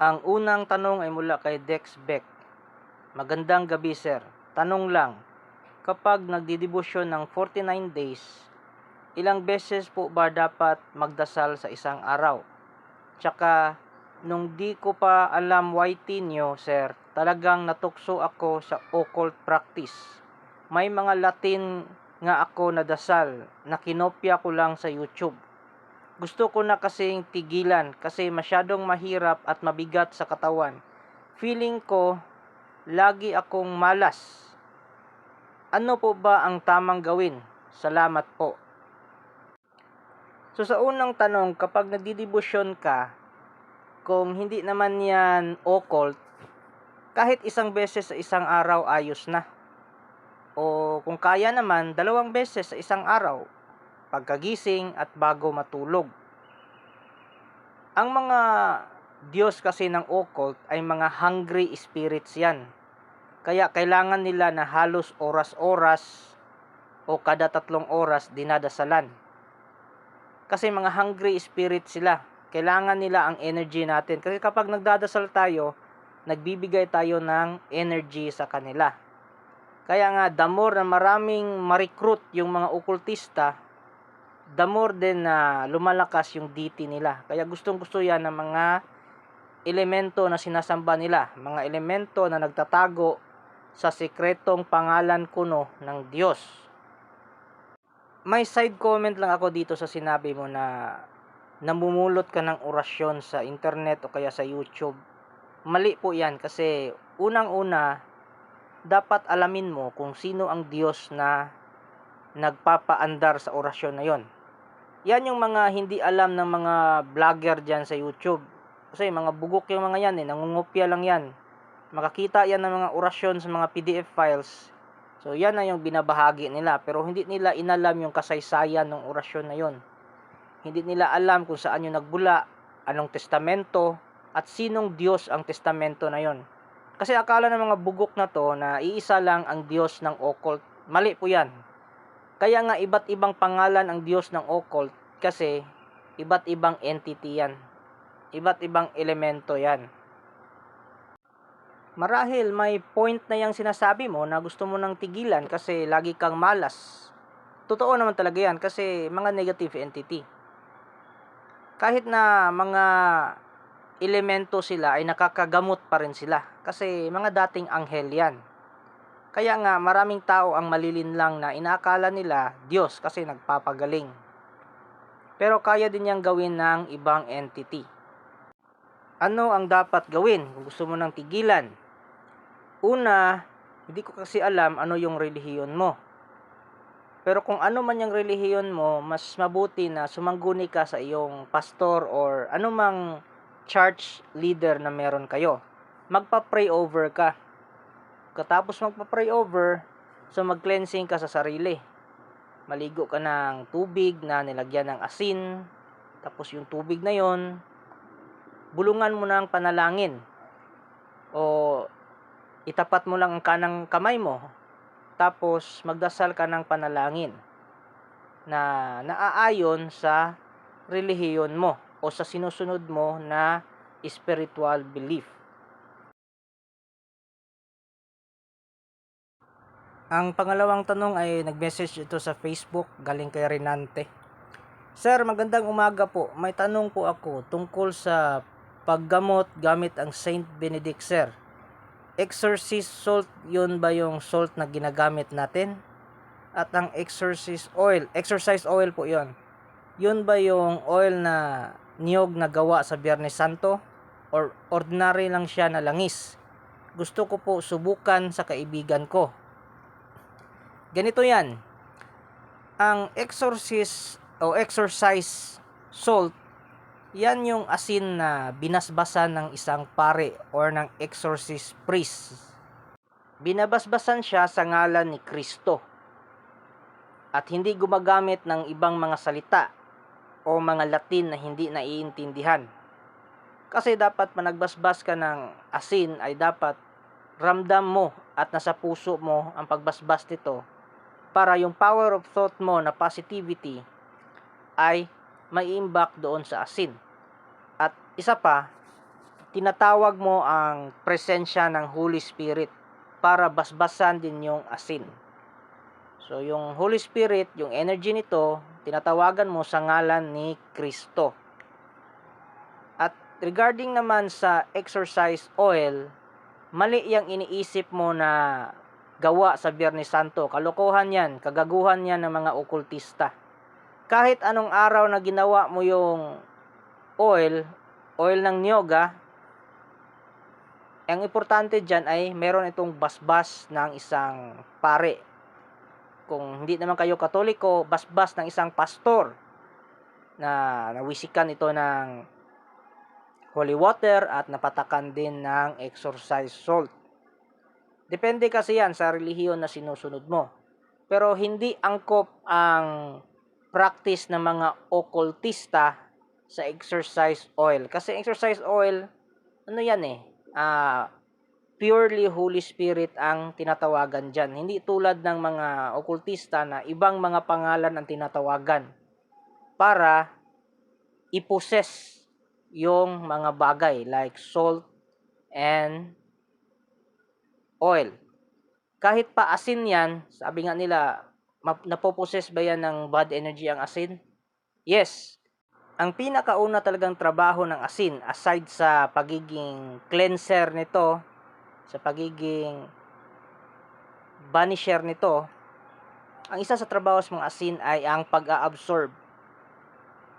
Ang unang tanong ay mula kay Dex Beck. Magandang gabi sir. Tanong lang, kapag nagdidibusyon ng 49 days, ilang beses po ba dapat magdasal sa isang araw? Tsaka, nung di ko pa alam YT nyo, sir, talagang natukso ako sa occult practice. May mga Latin nga ako na dasal na kinopya ko lang sa YouTube gusto ko na kasing tigilan kasi masyadong mahirap at mabigat sa katawan. Feeling ko, lagi akong malas. Ano po ba ang tamang gawin? Salamat po. So sa unang tanong, kapag nagdidibusyon ka, kung hindi naman yan occult, kahit isang beses sa isang araw ayos na. O kung kaya naman, dalawang beses sa isang araw pagkagising at bago matulog. Ang mga Diyos kasi ng occult ay mga hungry spirits yan. Kaya kailangan nila na halos oras-oras o kada tatlong oras dinadasalan. Kasi mga hungry spirits sila. Kailangan nila ang energy natin. Kasi kapag nagdadasal tayo, nagbibigay tayo ng energy sa kanila. Kaya nga, the more na maraming ma-recruit yung mga okultista, the more din na lumalakas yung DT nila. Kaya gustong gusto yan ng mga elemento na sinasamba nila. Mga elemento na nagtatago sa sekretong pangalan kuno ng Diyos. May side comment lang ako dito sa sinabi mo na namumulot ka ng orasyon sa internet o kaya sa YouTube. Mali po yan kasi unang-una dapat alamin mo kung sino ang Diyos na nagpapaandar sa orasyon na yon. Yan yung mga hindi alam ng mga vlogger dyan sa YouTube. Kasi mga bugok yung mga yan eh, nangungupya lang yan. Makakita yan ng mga orasyon sa mga PDF files. So yan na yung binabahagi nila pero hindi nila inalam yung kasaysayan ng orasyon na yon. Hindi nila alam kung saan yung nagbula, anong testamento, at sinong Diyos ang testamento na yon. Kasi akala ng mga bugok na to na iisa lang ang Diyos ng occult. Mali po yan. Kaya nga iba't ibang pangalan ang Diyos ng occult kasi iba't ibang entity yan. Iba't ibang elemento yan. Marahil may point na yung sinasabi mo na gusto mo nang tigilan kasi lagi kang malas. Totoo naman talaga yan kasi mga negative entity. Kahit na mga elemento sila ay nakakagamot pa rin sila kasi mga dating anghel yan. Kaya nga maraming tao ang malilinlang na inaakala nila Diyos kasi nagpapagaling. Pero kaya din niyang gawin ng ibang entity. Ano ang dapat gawin kung gusto mo nang tigilan? Una, hindi ko kasi alam ano yung relihiyon mo. Pero kung ano man yung relihiyon mo, mas mabuti na sumangguni ka sa iyong pastor or anumang church leader na meron kayo. Magpa-pray over ka katapos magpa-pray over, so mag-cleansing ka sa sarili. Maligo ka ng tubig na nilagyan ng asin, tapos yung tubig na yon, bulungan mo ng panalangin. O itapat mo lang ang kanang kamay mo, tapos magdasal ka ng panalangin na naaayon sa relihiyon mo o sa sinusunod mo na spiritual belief. Ang pangalawang tanong ay nag-message ito sa Facebook galing kay Renante. Sir, magandang umaga po. May tanong po ako tungkol sa paggamot gamit ang Saint Benedict sir. Exorcist salt, yun ba yung salt na ginagamit natin? At ang exorcist oil, exercise oil po yun. Yun ba yung oil na niyog na gawa sa Biyernes Santo? Or ordinary lang siya na langis? Gusto ko po subukan sa kaibigan ko. Ganito yan. Ang exorcist o exercise salt yan yung asin na binasbasan ng isang pare or ng exorcist priest. Binabasbasan siya sa ngalan ni Kristo. At hindi gumagamit ng ibang mga salita o mga Latin na hindi naiintindihan. Kasi dapat managbasbas ka ng asin ay dapat ramdam mo at nasa puso mo ang pagbasbas nito para yung power of thought mo na positivity ay maiimbak doon sa asin. At isa pa, tinatawag mo ang presensya ng Holy Spirit para basbasan din yung asin. So, yung Holy Spirit, yung energy nito, tinatawagan mo sa ngalan ni Kristo. At regarding naman sa exercise oil, mali yung iniisip mo na gawa sa Biyernes Santo. Kalokohan yan, kagaguhan yan ng mga okultista kahit anong araw na ginawa mo yung oil, oil ng nyoga, ang importante dyan ay meron itong basbas ng isang pare. Kung hindi naman kayo katoliko, basbas ng isang pastor na nawisikan ito ng holy water at napatakan din ng exorcise salt. Depende kasi yan sa relihiyon na sinusunod mo. Pero hindi angkop ang practice ng mga occultista sa exercise oil. Kasi exercise oil, ano yan eh, uh, purely Holy Spirit ang tinatawagan dyan. Hindi tulad ng mga occultista na ibang mga pangalan ang tinatawagan para iposes yung mga bagay like salt and oil. Kahit pa asin yan, sabi nga nila, napoposes ba yan ng bad energy ang asin? Yes. Ang pinakauna talagang trabaho ng asin, aside sa pagiging cleanser nito, sa pagiging banisher nito, ang isa sa trabaho sa mga asin ay ang pag-a-absorb.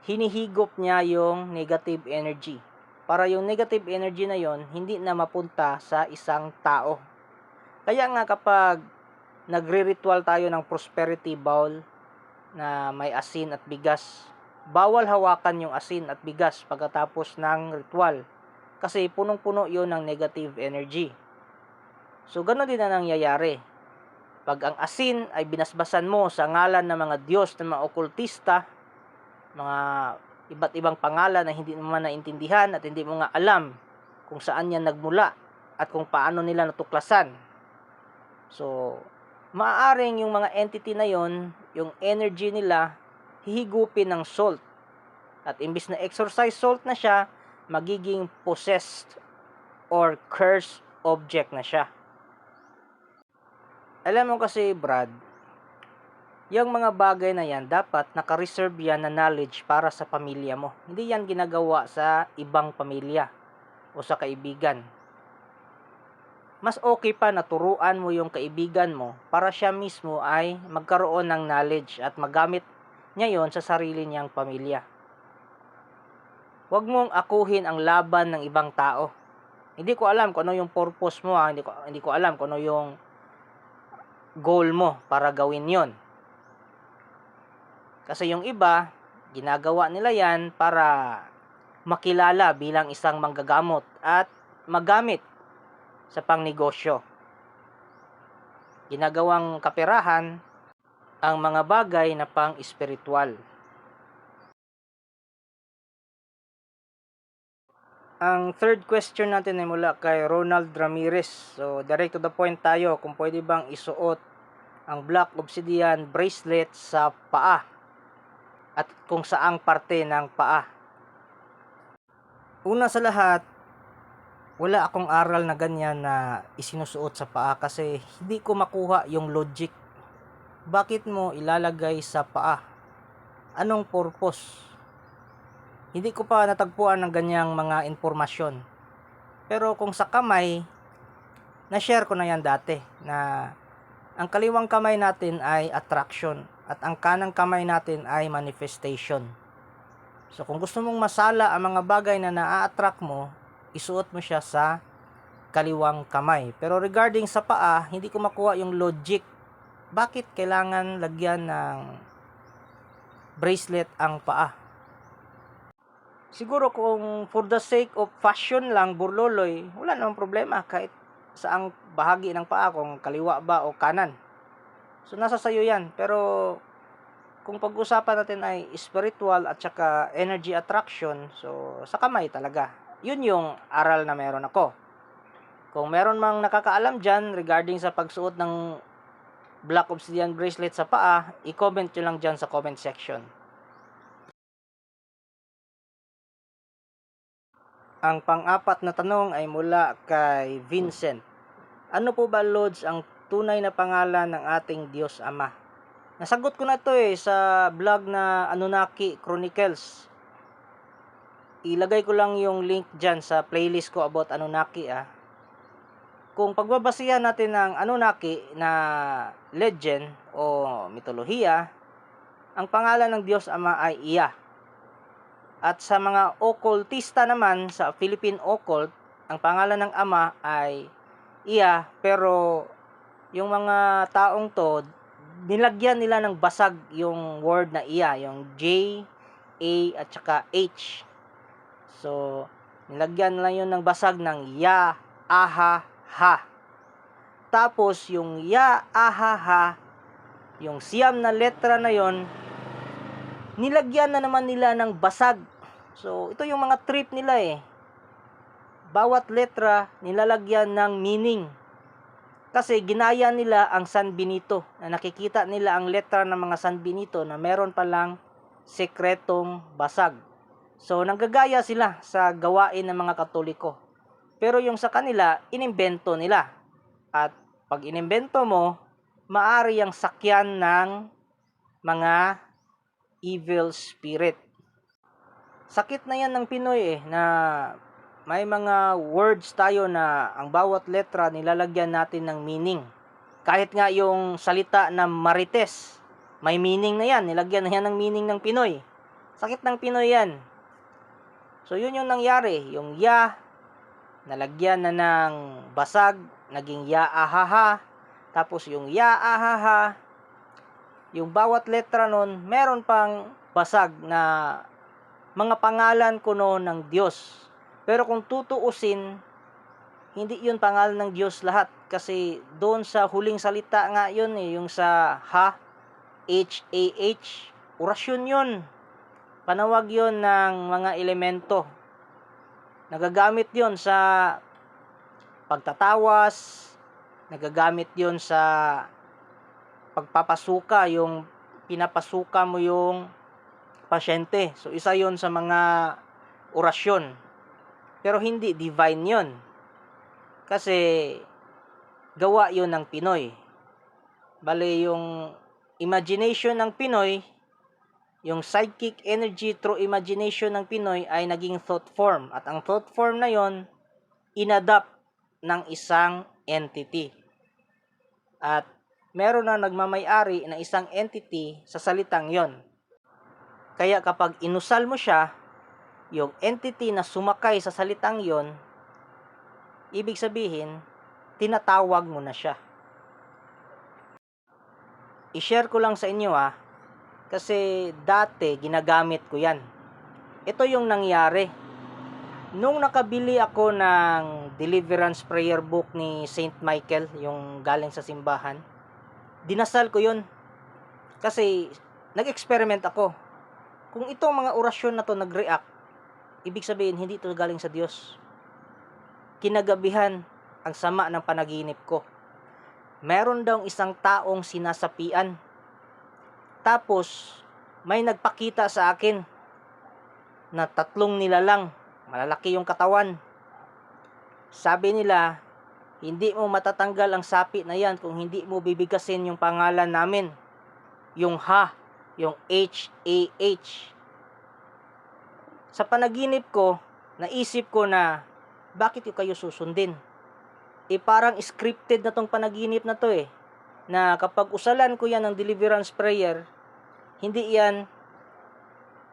Hinihigop niya yung negative energy. Para yung negative energy na yon hindi na mapunta sa isang tao. Kaya nga kapag nagre-ritual tayo ng prosperity bowl na may asin at bigas. Bawal hawakan yung asin at bigas pagkatapos ng ritual kasi punong-puno yon ng negative energy. So, ganoon din na nangyayari. Pag ang asin ay binasbasan mo sa ngalan ng mga Diyos ng mga okultista, mga iba't ibang pangalan na hindi mo man naintindihan at hindi mo nga alam kung saan yan nagmula at kung paano nila natuklasan. So, maaaring yung mga entity na yon, yung energy nila, hihigupin ng salt. At imbis na exorcise salt na siya, magiging possessed or cursed object na siya. Alam mo kasi, Brad, yung mga bagay na yan, dapat naka-reserve yan na knowledge para sa pamilya mo. Hindi yan ginagawa sa ibang pamilya o sa kaibigan mas okay pa na turuan mo yung kaibigan mo para siya mismo ay magkaroon ng knowledge at magamit niya yon sa sarili niyang pamilya. Huwag mong akuhin ang laban ng ibang tao. Hindi ko alam kung ano yung purpose mo, ha? Hindi, ko, hindi ko alam kung ano yung goal mo para gawin yon. Kasi yung iba, ginagawa nila yan para makilala bilang isang manggagamot at magamit sa pangnegosyo. Ginagawang kaperahan ang mga bagay na pang-espiritual. Ang third question natin ay mula kay Ronald Ramirez. So, direct to the point tayo kung pwede bang isuot ang black obsidian bracelet sa paa at kung saang parte ng paa. Una sa lahat, wala akong aral na ganyan na isinusuot sa paa kasi hindi ko makuha yung logic. Bakit mo ilalagay sa paa? Anong purpose? Hindi ko pa natagpuan ng ganyang mga impormasyon. Pero kung sa kamay, na-share ko na yan dati na ang kaliwang kamay natin ay attraction at ang kanang kamay natin ay manifestation. So kung gusto mong masala ang mga bagay na naa-attract mo, isuot mo siya sa kaliwang kamay. Pero regarding sa paa, hindi ko makuha yung logic. Bakit kailangan lagyan ng bracelet ang paa? Siguro kung for the sake of fashion lang, burloloy, wala namang problema kahit saang bahagi ng paa, kung kaliwa ba o kanan. So nasa sayo yan. Pero kung pag-usapan natin ay spiritual at saka energy attraction, so sa kamay talaga. Yun yung aral na meron ako. Kung meron mang nakakaalam dyan regarding sa pagsuot ng Black Obsidian bracelet sa paa, i-comment nyo lang dyan sa comment section. Ang pang-apat na tanong ay mula kay Vincent. Ano po ba, Lods, ang tunay na pangalan ng ating Diyos Ama? Nasagot ko na to eh sa vlog na Anunnaki Chronicles. Ilagay ko lang yung link dyan sa playlist ko about Anunnaki ah. Kung pagbabasihan natin ng Anunnaki na legend o mitolohiya, ang pangalan ng Diyos Ama ay Iya. At sa mga occultista naman, sa Philippine Occult, ang pangalan ng Ama ay Iya, pero yung mga taong to, nilagyan nila ng basag yung word na Iya, yung J, A, at saka H. So, nilagyan nila yun ng basag ng Ya, Aha, Ha. Tapos, yung Ya, Aha, Ha, yung siyam na letra na yon nilagyan na naman nila ng basag. So, ito yung mga trip nila eh. Bawat letra nilalagyan ng meaning. Kasi ginaya nila ang San Benito. Na nakikita nila ang letra ng mga San Benito na meron palang sekretong basag. So, nanggagaya sila sa gawain ng mga Katoliko. Pero yung sa kanila, inimbento nila. At pag inimbento mo, maari ang sakyan ng mga evil spirit. Sakit na yan ng Pinoy eh, na may mga words tayo na ang bawat letra nilalagyan natin ng meaning. Kahit nga yung salita na marites, may meaning na yan. Nilagyan na yan ng meaning ng Pinoy. Sakit ng Pinoy yan. So yun yung nangyari. Yung ya, nalagyan na ng basag, naging ya ahaha. Tapos yung ya ahaha, yung bawat letra nun, meron pang basag na mga pangalan ko noon ng Diyos. Pero kung tutuusin, hindi yun pangalan ng Diyos lahat. Kasi doon sa huling salita nga yun eh, yung sa ha, H-A-H, orasyon yun. Panawag yun ng mga elemento. Nagagamit yun sa pagtatawas, nagagamit yun sa pagpapasuka, yung pinapasuka mo yung pasyente. So, isa yon sa mga orasyon. Pero hindi divine yon Kasi, gawa yon ng Pinoy. Bale, yung imagination ng Pinoy, yung psychic energy through imagination ng Pinoy ay naging thought form. At ang thought form na yon inadapt ng isang entity. At meron na nagmamay-ari ng isang entity sa salitang yon. Kaya kapag inusal mo siya, yung entity na sumakay sa salitang yon, ibig sabihin, tinatawag mo na siya. I-share ko lang sa inyo ah, kasi dati ginagamit ko yan. Ito yung nangyari. Nung nakabili ako ng deliverance prayer book ni Saint Michael, yung galing sa simbahan, dinasal ko yun. Kasi nag-experiment ako. Kung itong mga orasyon na to nag-react, ibig sabihin hindi ito galing sa Diyos. Kinagabihan ang sama ng panaginip ko. Meron daw isang taong sinasapian. Tapos, may nagpakita sa akin na tatlong nilalang, malalaki yung katawan. Sabi nila, hindi mo matatanggal ang sapi na yan kung hindi mo bibigasin yung pangalan namin. Yung ha, yung H-A-H. sa panaginip ko, naisip ko na bakit yung kayo susundin? Eh parang scripted na tong panaginip na to eh. Na kapag usalan ko yan ng deliverance prayer, hindi yan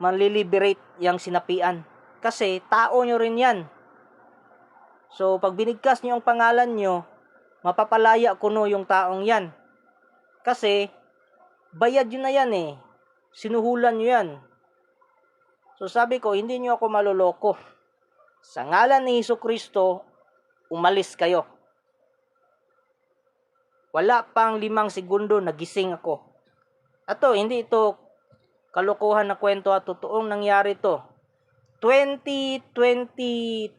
manliliberate yung sinapian. Kasi tao nyo rin yan. So pag binigkas nyo ang pangalan nyo, mapapalaya ko no yung taong yan. Kasi bayad yun na yan eh. Sinuhulan nyo yan. So sabi ko, hindi nyo ako maloloko. Sa ngalan ni Hesus Kristo, umalis kayo. Wala pang limang segundo, nagising ako. Ato, hindi ito kalokohan na kwento at totoong nangyari to. 2022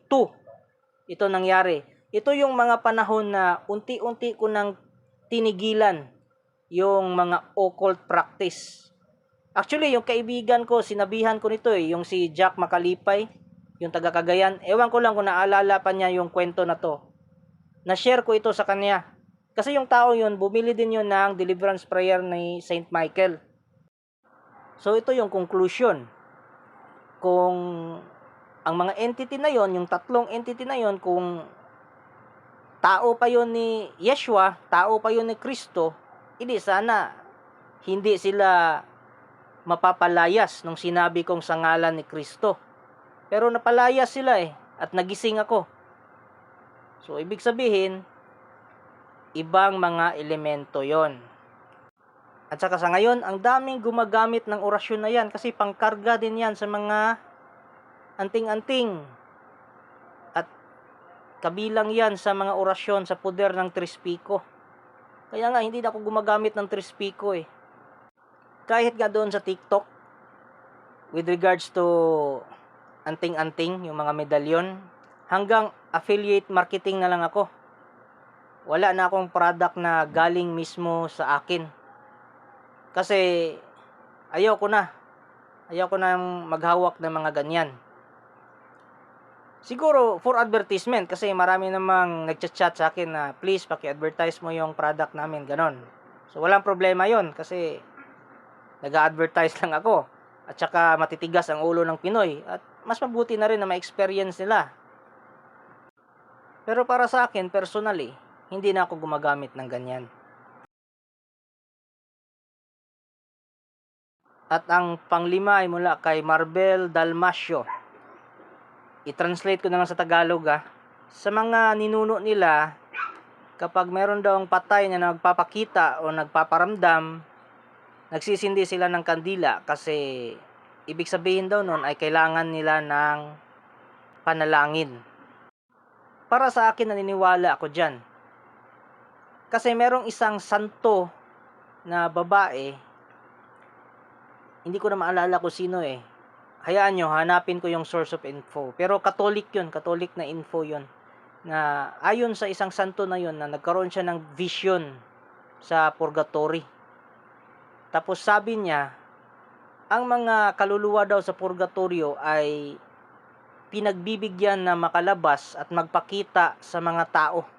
ito nangyari. Ito yung mga panahon na unti-unti ko nang tinigilan yung mga occult practice. Actually, yung kaibigan ko, sinabihan ko nito eh, yung si Jack Makalipay, yung taga Cagayan. Ewan ko lang kung naalala pa niya yung kwento na to. Na-share ko ito sa kanya. Kasi yung tao yun, bumili din yun ng deliverance prayer ni Saint Michael. So ito yung conclusion. Kung ang mga entity na yon, yung tatlong entity na yon, kung tao pa yon ni Yeshua, tao pa yon ni Kristo, hindi sana hindi sila mapapalayas nung sinabi kong sa ngalan ni Kristo. Pero napalayas sila eh, at nagising ako. So, ibig sabihin, ibang mga elemento yon. At saka sa ngayon, ang daming gumagamit ng orasyon na yan kasi pangkarga din yan sa mga anting-anting. At kabilang yan sa mga orasyon sa poder ng Trispiko. Kaya nga, hindi na ako gumagamit ng Trispiko eh. Kahit nga doon sa TikTok, with regards to anting-anting, yung mga medalyon, hanggang affiliate marketing na lang ako. Wala na akong product na galing mismo sa akin. Kasi ayaw ko na. Ayaw ko na maghawak ng mga ganyan. Siguro for advertisement kasi marami namang nagchat-chat sa akin na please paki-advertise mo yung product namin, ganon. So walang problema yon kasi nag-advertise lang ako. At saka matitigas ang ulo ng Pinoy at mas mabuti na rin na ma-experience nila. Pero para sa akin, personally, hindi na ako gumagamit ng ganyan. At ang panglima ay mula kay Marbel Dalmasio. I-translate ko na lang sa Tagalog ah. Sa mga ninuno nila, kapag meron daw ang patay na nagpapakita o nagpaparamdam, nagsisindi sila ng kandila kasi ibig sabihin daw nun ay kailangan nila ng panalangin. Para sa akin, naniniwala ako dyan. Kasi merong isang santo na babae hindi ko na maalala kung sino eh. Hayaan nyo, hanapin ko yung source of info. Pero katolik yun, katolik na info yun. Na ayon sa isang santo na yun, na nagkaroon siya ng vision sa purgatory. Tapos sabi niya, ang mga kaluluwa daw sa purgatorio ay pinagbibigyan na makalabas at magpakita sa mga tao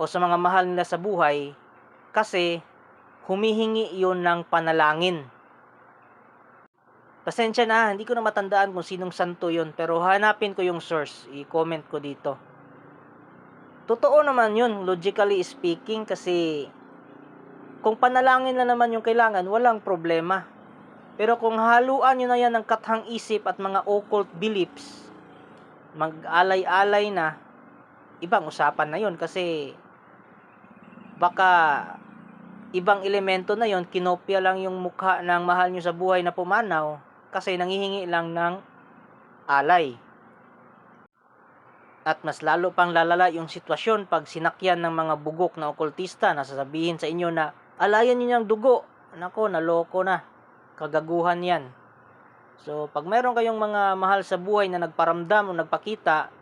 o sa mga mahal nila sa buhay kasi humihingi yun ng panalangin Pasensya na, hindi ko na matandaan kung sinong santo yon pero hanapin ko yung source, i-comment ko dito. Totoo naman yun, logically speaking, kasi kung panalangin na naman yung kailangan, walang problema. Pero kung haluan nyo na yan ng kathang isip at mga occult beliefs, mag-alay-alay na, ibang usapan na yon kasi baka ibang elemento na yon kinopya lang yung mukha ng mahal nyo sa buhay na pumanaw kasi nangihingi lang ng alay. At mas lalo pang lalala yung sitwasyon pag sinakyan ng mga bugok na okultista na sasabihin sa inyo na alayan niyo yung dugo. Nako, naloko na. Kagaguhan yan. So, pag meron kayong mga mahal sa buhay na nagparamdam o nagpakita,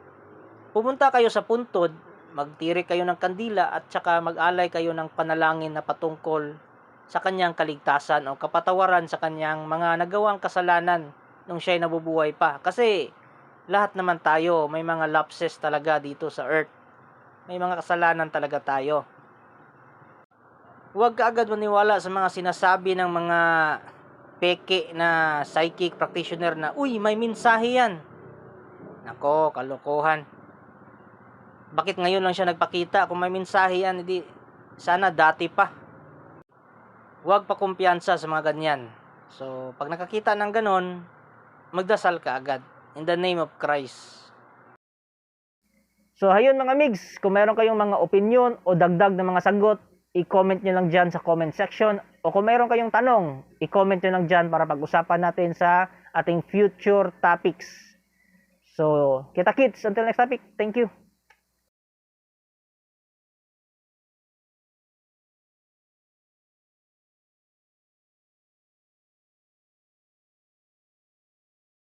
pumunta kayo sa puntod, magtiri kayo ng kandila at saka mag-alay kayo ng panalangin na patungkol sa kanyang kaligtasan o kapatawaran sa kanyang mga nagawang kasalanan nung siya'y nabubuhay pa. Kasi lahat naman tayo may mga lapses talaga dito sa earth. May mga kasalanan talaga tayo. Huwag ka agad maniwala sa mga sinasabi ng mga peke na psychic practitioner na, uy, may mensahe yan. Nako, kalokohan. Bakit ngayon lang siya nagpakita? Kung may mensahe yan, hindi, sana dati pa. Huwag pa kumpiyansa sa mga ganyan. So, pag nakakita ng ganon, magdasal ka agad. In the name of Christ. So, ayun mga migs, kung meron kayong mga opinion o dagdag na mga sagot, i-comment nyo lang dyan sa comment section. O kung meron kayong tanong, i-comment nyo lang dyan para pag-usapan natin sa ating future topics. So, kita kits. Until next topic. Thank you.